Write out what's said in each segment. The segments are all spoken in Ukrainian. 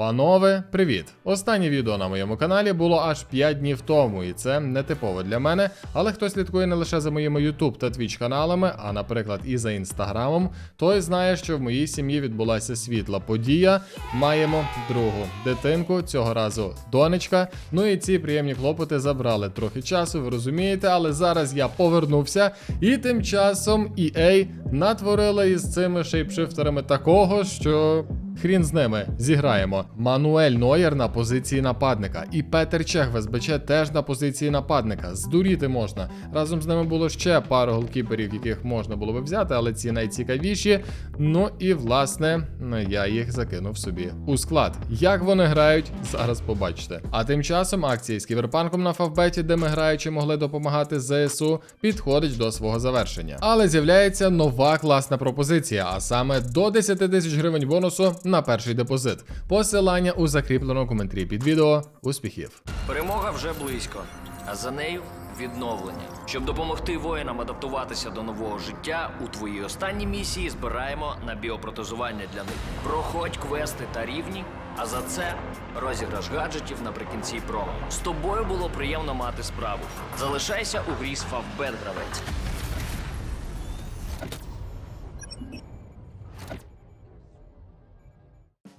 Панове, привіт! Останнє відео на моєму каналі було аж 5 днів тому, і це не типово для мене. Але хто слідкує не лише за моїми YouTube та Twitch каналами, а наприклад, і за інстаграмом, той знає, що в моїй сім'ї відбулася світла подія. Маємо другу дитинку, цього разу донечка. Ну і ці приємні клопоти забрали трохи часу, ви розумієте, але зараз я повернувся, і тим часом EA натворила із цими шейпшифтерами такого, що. Хрін з ними зіграємо. Мануель Нойер на позиції нападника. І Петер Чех в СБЧ теж на позиції нападника. Здуріти можна. Разом з ними було ще пару голкіперів, яких можна було би взяти, але ці найцікавіші. Ну і власне я їх закинув собі у склад. Як вони грають, зараз побачите. А тим часом акції з кіберпанком на Фавбеті, де ми граючи могли допомагати ЗСУ, підходить до свого завершення. Але з'являється нова класна пропозиція, а саме до 10 тисяч гривень бонусу на перший депозит. Посилання у закріпленому коментарі під відео. Успіхів! Перемога вже близько, а за нею відновлення. Щоб допомогти воїнам адаптуватися до нового життя, у твоїй останній місії збираємо на біопротезування для них. Проходь квести та рівні, а за це розіграш гаджетів наприкінці промо. З тобою було приємно мати справу. Залишайся у грі з Фавбет гравець.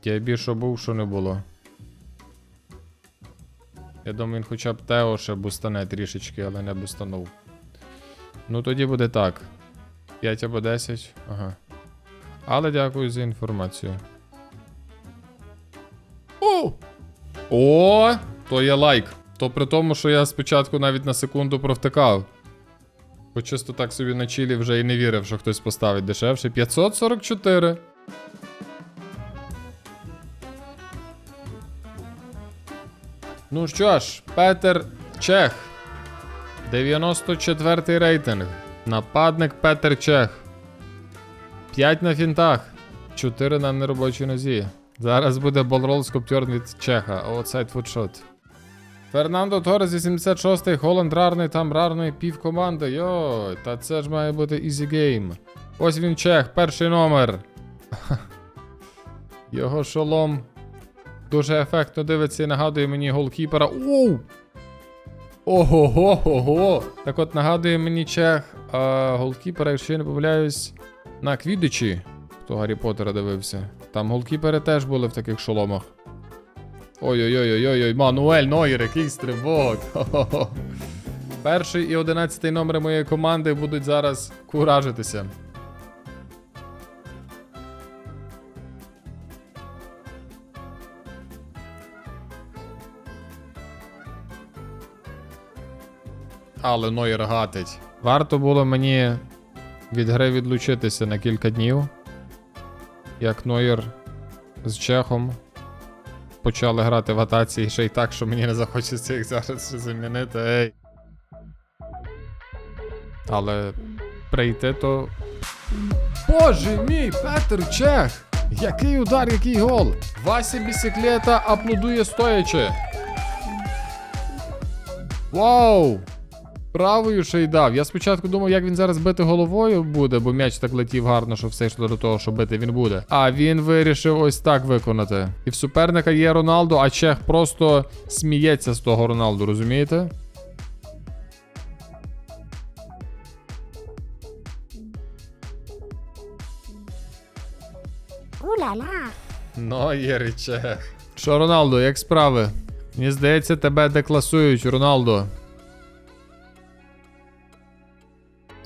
Я більше був, що не було. Я думаю, він хоча б Тео ще бустане трішечки, але не бустанув. Ну тоді буде так. 5 або 10. Ага. Але дякую за інформацію. О! О! То є лайк. То при тому, що я спочатку навіть на секунду провтикав. Бо чисто так собі на чилі вже і не вірив, що хтось поставить дешевше. 544. Ну що ж, Петер Чех. 94-й рейтинг. Нападник Петер Чех. 5 на фінтах. 4 на неробочій нозі. Зараз буде болрол скоптьор від Чеха. Оцайд футшот. Фернандо Торес 86-й, Холланд рарний, там рарний пів команди. Йой, та це ж має бути easy game. Ось він Чех, перший номер. Його шолом Дуже ефектно дивиться і нагадує мені голкіпера. Оу! Ого-го-го-го! Так от нагадує мені чех а, голкіпера, якщо я не помиляюсь, на Квідичі, хто Гаррі Поттера дивився. Там голкіпери теж були в таких шоломах. Ой-ой-ой-ой-ой, Мануель Нойер, який стрибок. Перший і одинадцятий номери моєї команди будуть зараз куражитися. Але Нойер гатить. Варто було мені від гри відлучитися на кілька днів. Як Нойер з Чехом почали грати в атаці ще й так, що мені не захочеться їх зараз замінити. Ей. Але прийти то. Боже мій, Петр Чех! Який удар, який гол! Вася Бісіклета аплодує стоячи. Вау! Правою ще й дав. Я спочатку думав, як він зараз бити головою буде, бо м'яч так летів гарно, що все йшло до того, що бити він буде. А він вирішив ось так виконати. І в суперника є Роналду, а Чех просто сміється з того Роналду, розумієте? Уля-ля. Ну, є Чех. Що, Роналду, як справи? Мені здається, тебе декласують, Роналду.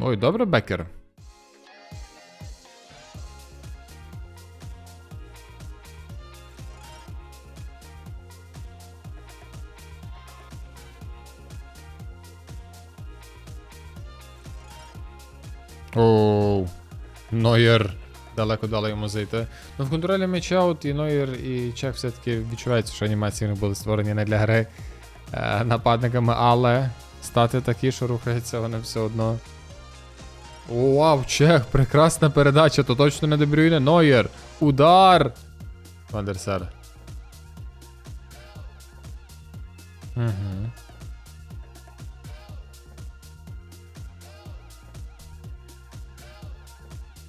Ой, добре, Бекер. Оу. Нойер. Далеко дали йому зайти. Ну, в контролі м'яча от і Нойер, і Чех все-таки відчувається, що анімації не були створені не для гри е, нападниками, але стати такі, що рухаються вони все одно. Вау, чех, прекрасна передача, то точно не Дебрюйне. Нойер. Удар. Вандерсар. Угу.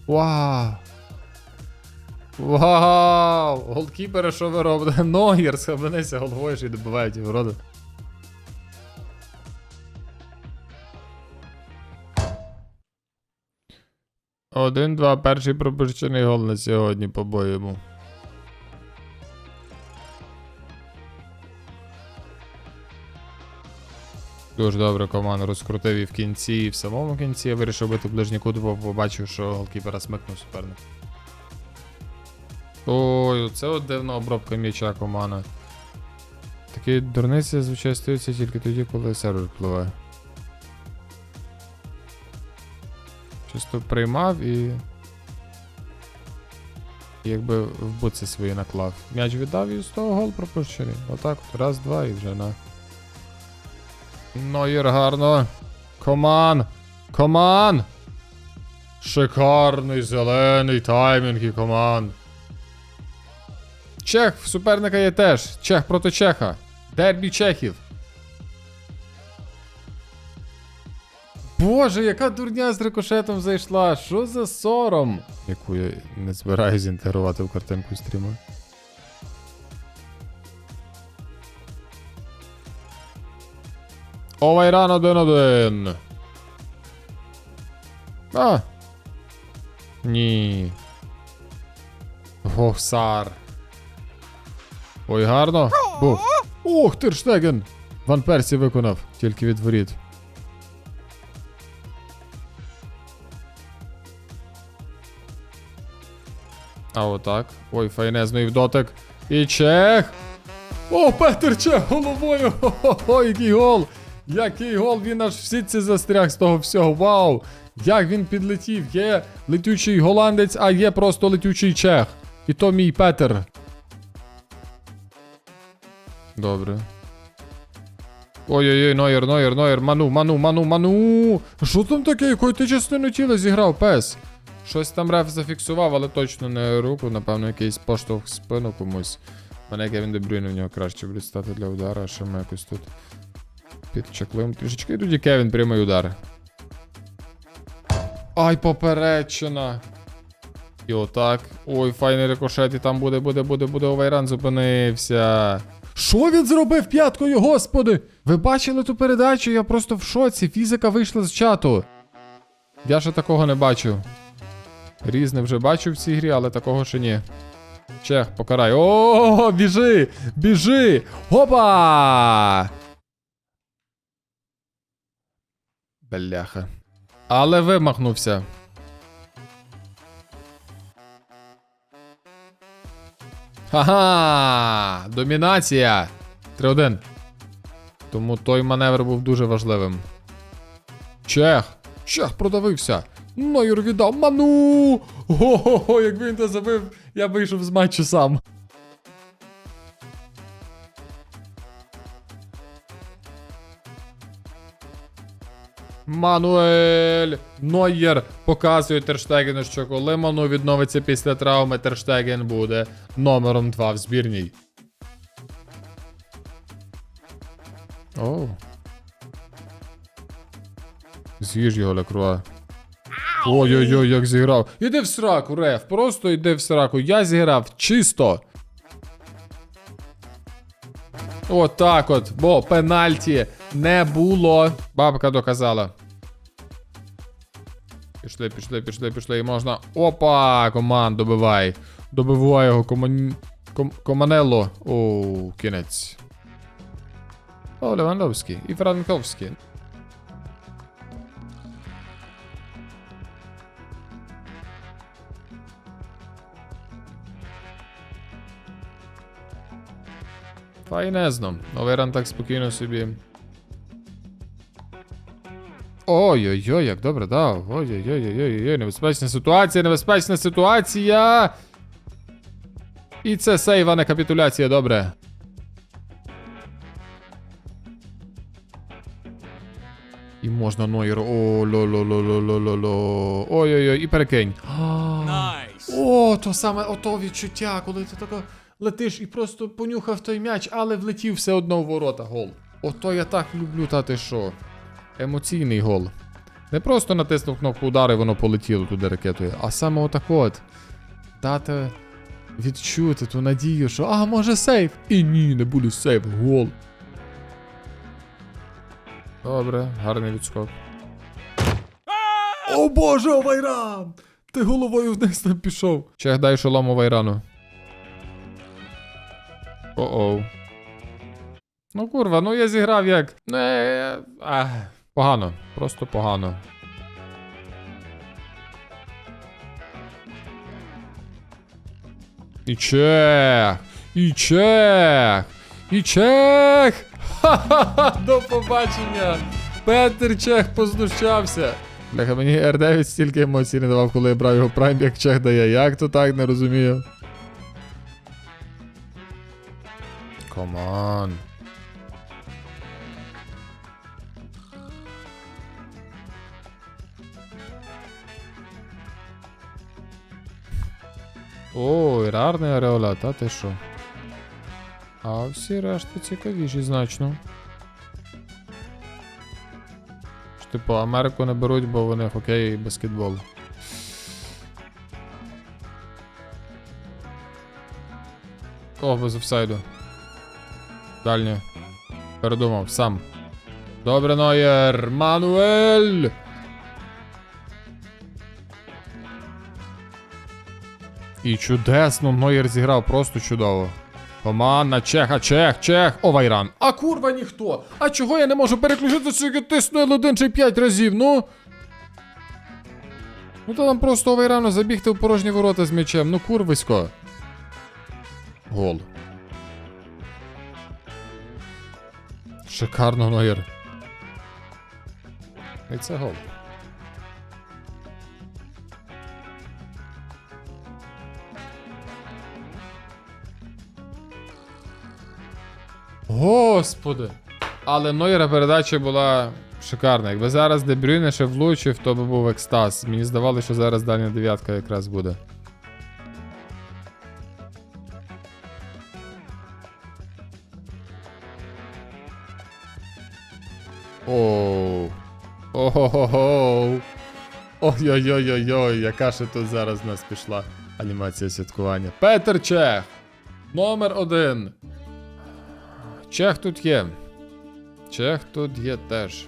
Вау. Вау! Голкіпери, що ви робите? Ногір, схаменися головою, що й добивають вроди. 1-2. Перший пропущений гол на сьогодні по бою. Дуже добре команду розкрутив і в кінці, і в самому кінці я вирішив бити ближній кут, бо побачив, що голкіпера смикнув суперник. Ой, це от дивна обробка м'яча комана. Такі дурниці зазвичай стаються тільки тоді, коли сервер впливає. Чисто приймав і. Якби в буці свої наклав. М'яч віддав і з того гол пропущений. Отак, от, раз, два і вже на. Нойер гарно. Коман! Коман! Шикарний зелений таймінг і команд. Чех, в суперника є теж. Чех проти Чеха. Дербі чехів. Боже, яка дурня з рикошетом зайшла. Що за сором? Яку я не збираюсь інтегрувати в картинку стріму. Овайран 1-1. А. Ні. Госар. Ой, гарно. Бу. Ох, Терштеген! Ван Персі виконав, тільки від воріт. А отак. Ой, файнезно і в дотик. І чех. О, Петер Чех головою. Хо-хо-хо, який гол! Який гол! Він аж в сітці застряг з того всього. Вау! Як він підлетів! Є летючий голландець, а є просто летючий чех. І то мій Петер. Добре. Ой-ой-ой, Нойер, Нойер, Нойер, ману, ману, ману, ману. Що там таке? Якою ти частину тіла зіграв, пес? Щось там реф зафіксував, але точно не руку, напевно, якийсь поштовх в спину комусь. Мене Кевін Дебрюйн у нього краще буде стати для удара, ще ми якось тут підчаклим трішечки. І тоді Кевін прямий удар. Ай, поперечина. І отак. Ой, файний рикошет, і там буде, буде, буде, буде. Овайран зупинився. Що він зробив п'яткою, господи? Ви бачили ту передачу? Я просто в шоці. Фізика вийшла з чату. Я ще такого не бачив. Різне вже бачив в цій грі, але такого ще ні. Чех, покарай. О, біжи! Біжи! Опа! Бляха. Але вимахнувся. Ха-ха! Домінація! 3-1. Тому той маневр був дуже важливим. Чех! Чех продавився! Нойер віддав ману! Го-го-го, якби він це забив, я вийшов з матчу сам. Мануель Нойєр показує Терштегену, що коли Ману відновиться після травми, Терштеген буде номером 2 в збірній. Оу. З'їж його Лекруа. Ой-ой-ой, як зіграв. Іди в сраку, Реф, просто йди в сраку. Я зіграв чисто. Отак от, бо пенальті не було. Бабка доказала. Пішли, пішли, пішли, пішли. І можна. Опа! Команд, добивай. Добивай його коман... Ком... Команелло. О, кінець. О, Левандовський. І Франковський. Файнезно. Оверан так спокійно собі. Ой-ой-ой, як добре дав. Ой-ой-ой-ой-ой, небезпечна ситуація, небезпечна ситуація. І це сейв, а не капітуляція, добре. І можна Нойер. О, ло-ло-ло-ло-ло-ло. Ой-ой-ой, і перекинь. О, то саме ото відчуття, коли ти тако летиш і просто понюхав той м'яч, але влетів все одно в ворота гол. Ото я так люблю, та ти що. Емоційний гол. Не просто натиснув кнопку удару і воно полетіло туди ракетою, а саме отак от. Дати відчути ту надію, що а, може сейф. І ні, не буде сейф, гол. Добре, гарний відскок. О боже, Вайран! Ти головою вниз там пішов. Чех дай шолому Вайрану. О-оу. Ну курва, ну я зіграв як. Не. Ах, погано. Просто погано. І чех! І чех! І чех! Ха-ха-ха! До побачення! Петер Чех познущався. Бляха, мені R9 стільки емоцій не давав, коли я брав його прайм, як чех дає. Як то так, не розумію. Коман. Ой, рарний ареолат, а ти що? А всі решта цікавіші значно. Ж, Типу, Америку не беруть, бо вони хокей і баскетбол. О, без офсайду. Дальнє. Передумав, сам. Добре, Нойер! Мануель! І чудесно Нойер зіграв, просто чудово. Команда, Чеха, Чех, Чех, о, Вайран. А курва ніхто. А чого я не можу переключитися, як тисну L1 чи 5 разів, ну? Ну то нам просто Вайрану забігти в порожні ворота з м'ячем, ну курвисько. Гол. Шикарно, Нойер. І це гол. Господи. Але Нойера передача була шикарна. Якби зараз Дебрюйне ще влучив, то би був екстаз. Мені здавалося, що зараз дальня дев'ятка якраз буде. Ой-ой-ой-ой-ой, яка ще тут зараз в нас пішла анімація святкування. Петер Чех. Номер один. Чех тут є. Чех тут є теж.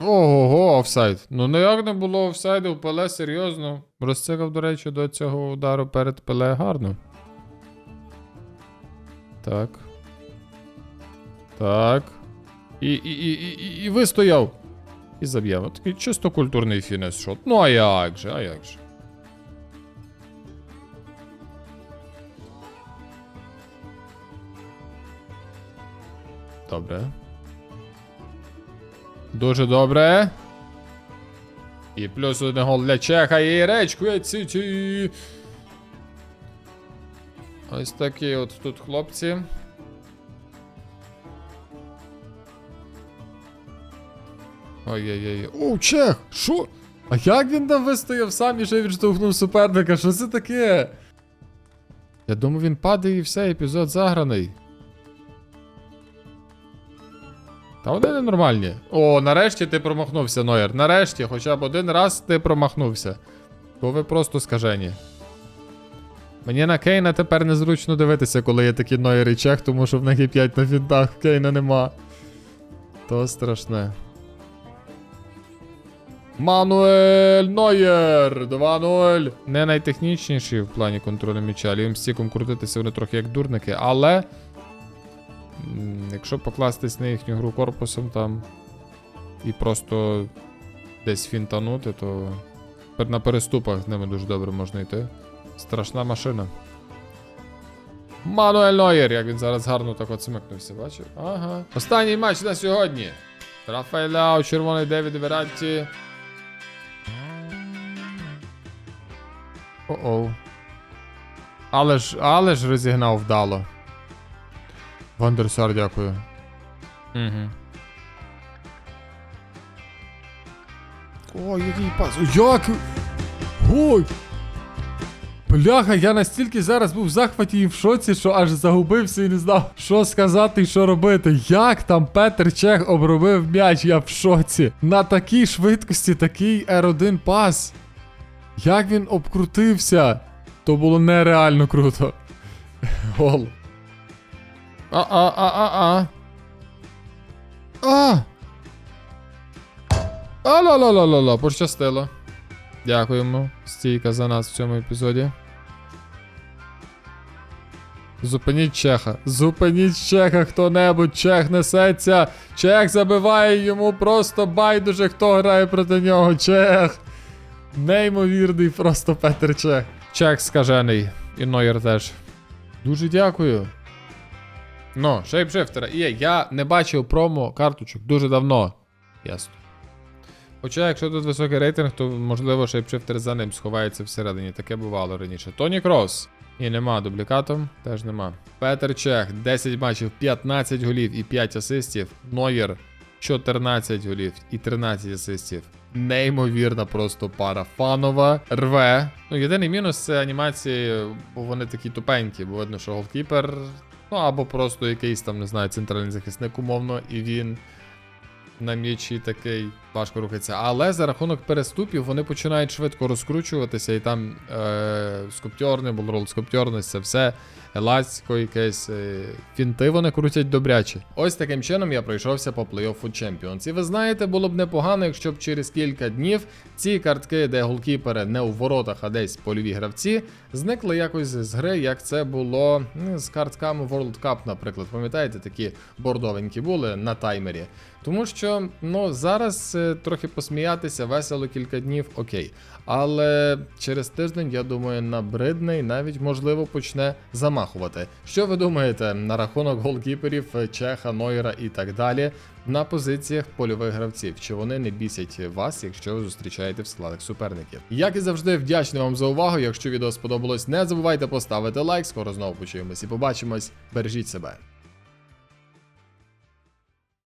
Ого, офсайд. Ну ніяк не було офсайду Пеле серйозно. Розцикав, до речі, до цього удару перед Пеле гарно. Так. Так. І, і, і, і, і, і вистояв. І заб'ємо. Такий чисто культурний фінес шот. Ну а як же, а як же. Добре. Дуже добре. І плюс один гол для Чеха і речку Сіті. Ось такі от тут хлопці. Ой-ой-ой. О, Чех! Що? А як він там вистояв сам і ще відштовхнув суперника? Що це таке? Я думаю, він падає і все, епізод заграний. Та вони ненормальні. О, нарешті ти промахнувся, Нойер. Нарешті, хоча б один раз ти промахнувся. Бо ви просто скажені. Мені на Кейна тепер незручно дивитися, коли є такі Нойер і Чех, тому що в них є 5 на фінтах, Кейна нема. То страшне. Мануель Нойер 2-0. Не найтехнічніші в плані контролю м'яча, лівим стіком крутитися вони трохи як дурники, але. Якщо покластись на їхню гру корпусом там і просто десь фінтанути, то на переступах з ними дуже добре можна йти. Страшна машина. Мануель Нойер, як він зараз гарно так отсмикнувся, бачив? Ага. Останній матч на сьогодні. Рафаеляо, червоний Девід Вератті. О-оу. Але ж, але ж розігнав вдало. Вандерсар, дякую. Угу. Ой, який пас. Як? Ой! Бляха, я настільки зараз був в захваті і в шоці, що аж загубився і не знав, що сказати і що робити. Як там Петр Чех обробив м'яч, я в шоці. На такій швидкості, такий R1 пас. Як він обкрутився. То було нереально круто. Гол. А-а-а-а-а. А! А-ла-ла-ла-ла-ла, пощастило. Дякуємо, стійка за нас в цьому епізоді. Зупиніть Чеха. Зупиніть Чеха, хто-небудь. Чех несеться. Чех забиває йому просто байдуже, хто грає проти нього. Чех. Неймовірний просто Петер Чех. Чех скажений. І Нойер теж. Дуже дякую. Ну, шейпшифтера. Є, я не бачив промо карточок дуже давно. Ясно. Хоча, якщо тут високий рейтинг, то можливо шейпшифтер за ним сховається всередині. Таке бувало раніше. Тоні Крос. І нема дублікатом, теж нема. Петер Чех, 10 матчів, 15 голів і 5 асистів. Нойер 14 голів і 13 асистів. Неймовірна просто пара. Фанова рве. Ну, єдиний мінус це анімації, бо вони такі тупенькі, бо видно, що голкіпер. Ну або просто якийсь там, не знаю, центральний захисник умовно, і він на м'ячі такий важко рухається. Але за рахунок переступів вони починають швидко розкручуватися, і там е, скоптьорне, болрол скоптьорне, це все еластико, якесь е, фінти вони крутять добряче. Ось таким чином я пройшовся по плей-оффу Champions. І ви знаєте, було б непогано, якщо б через кілька днів ці картки, де голкіпери не у воротах, а десь польові гравці, зникли якось з гри, як це було ну, з картками World Cup, наприклад. Пам'ятаєте, такі бордовенькі були на таймері. Тому що ну зараз е, трохи посміятися, весело кілька днів, окей. Але через тиждень, я думаю, набридне і навіть можливо почне замахувати. Що ви думаєте на рахунок голкіперів е, Чеха, Нойера і так далі на позиціях польових гравців? Чи вони не бісять вас, якщо ви зустрічаєте в складах суперників? Як і завжди, вдячний вам за увагу. Якщо відео сподобалось, не забувайте поставити лайк. Скоро знову почуємось і побачимось. Бережіть себе.